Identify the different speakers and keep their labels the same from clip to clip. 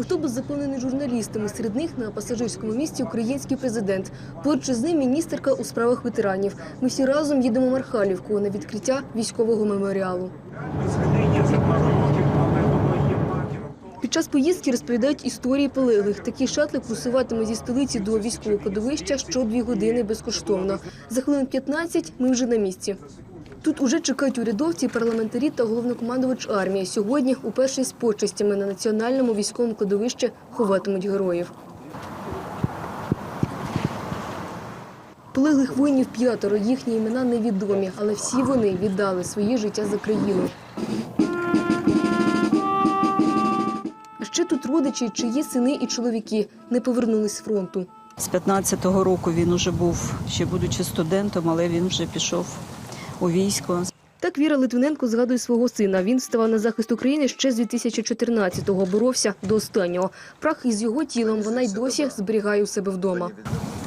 Speaker 1: Автобус заповнений журналістами. Серед них на пасажирському місці український президент. Поруч з ним міністерка у справах ветеранів. Ми всі разом їдемо в Мархалівку на відкриття військового меморіалу. Під час поїздки розповідають історії полеглих. Такі шатли курсуватимуть зі столиці до військового кладовища що дві години безкоштовно. За хвилин 15 ми вже на місці. Тут уже чекають урядовці, парламентарі та головнокомандувач армії. Сьогодні уперше з почестями на національному військовому кладовищі ховатимуть героїв. Полеглих воїнів п'ятеро, їхні імена невідомі, але всі вони віддали своє життя за країну. А ще тут родичі, чиї сини і чоловіки не повернулись з фронту.
Speaker 2: З 15-го року він уже був, ще будучи студентом, але він вже пішов у військо.
Speaker 1: Так Віра Литвиненко згадує свого сина. Він ставав на захист України ще з 2014-го, боровся до останнього. Прах із його тілом вона й досі зберігає у себе вдома.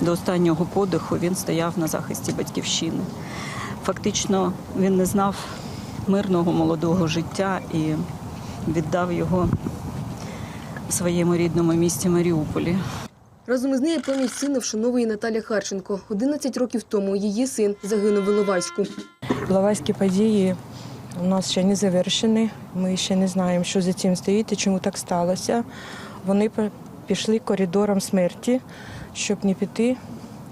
Speaker 2: До останнього подиху він стояв на захисті батьківщини. Фактично він не знав мирного молодого життя і віддав його своєму рідному місті Маріуполі.
Speaker 1: Разом із нею пам'ять сина вшановує Наталя Харченко. 11 років тому її син загинув в Іловайську.
Speaker 3: Іловайські події у нас ще не завершені. Ми ще не знаємо, що за цим стоїть і чому так сталося. Вони пішли коридором смерті, щоб не піти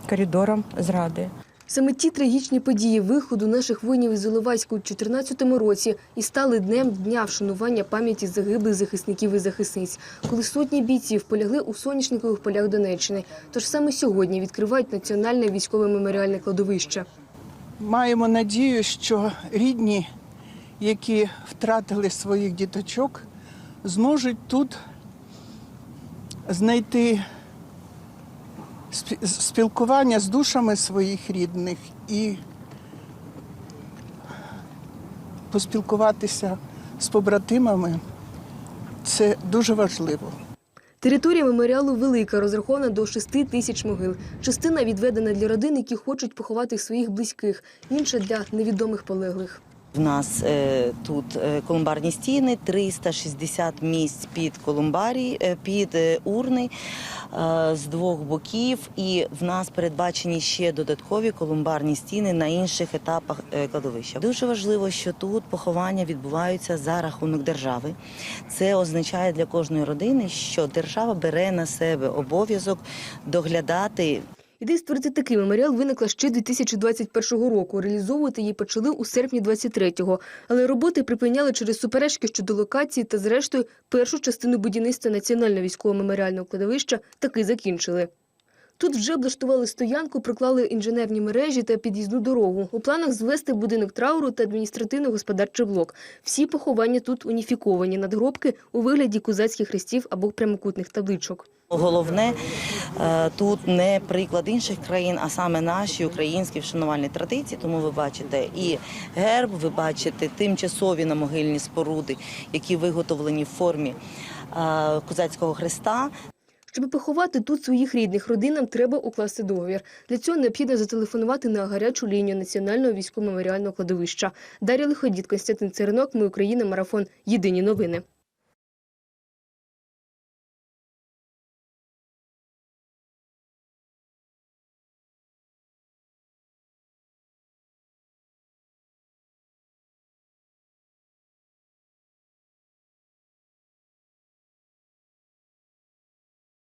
Speaker 3: коридором зради.
Speaker 1: Саме ті трагічні події виходу наших воїнів із Іловайську у 2014 році і стали днем дня вшанування пам'яті загиблих захисників і захисниць, коли сотні бійців полягли у соняшникових полях Донеччини. Тож саме сьогодні відкривають національне військове меморіальне кладовище.
Speaker 4: Маємо надію, що рідні, які втратили своїх діточок, зможуть тут знайти спілкування з душами своїх рідних і поспілкуватися з побратимами. Це дуже важливо.
Speaker 1: Територія меморіалу велика, розрахована до 6 тисяч могил. Частина відведена для родин, які хочуть поховати своїх близьких, інша для невідомих полеглих.
Speaker 5: В нас е, тут е, колумбарні стіни, 360 місць під колумбарій, е, під е, урни е, з двох боків. І в нас передбачені ще додаткові колумбарні стіни на інших етапах кладовища. Дуже важливо, що тут поховання відбуваються за рахунок держави. Це означає для кожної родини, що держава бере на себе обов'язок доглядати
Speaker 1: Ідея створити такий меморіал виникла ще 2021 року. Реалізовувати її почали у серпні 23-го. Але роботи припиняли через суперечки щодо локації та, зрештою, першу частину будівництва національного військового меморіального кладовища таки закінчили. Тут вже облаштували стоянку, проклали інженерні мережі та під'їзну дорогу. У планах звести будинок трауру та адміністративно-господарчий блок. Всі поховання тут уніфіковані надгробки у вигляді козацьких хрестів або прямокутних табличок.
Speaker 5: Головне е, тут не приклад інших країн, а саме наші українські вшанувальні традиції. Тому ви бачите і герб, ви бачите тимчасові намогильні споруди, які виготовлені в формі е, козацького хреста.
Speaker 1: Щоб поховати тут своїх рідних, родинам треба укласти договір. Для цього необхідно зателефонувати на гарячу лінію Національного військово-меморіального кладовища. Дар'я Лиходіт, Константин Циринок. Ми Україна, Марафон. Єдині новини.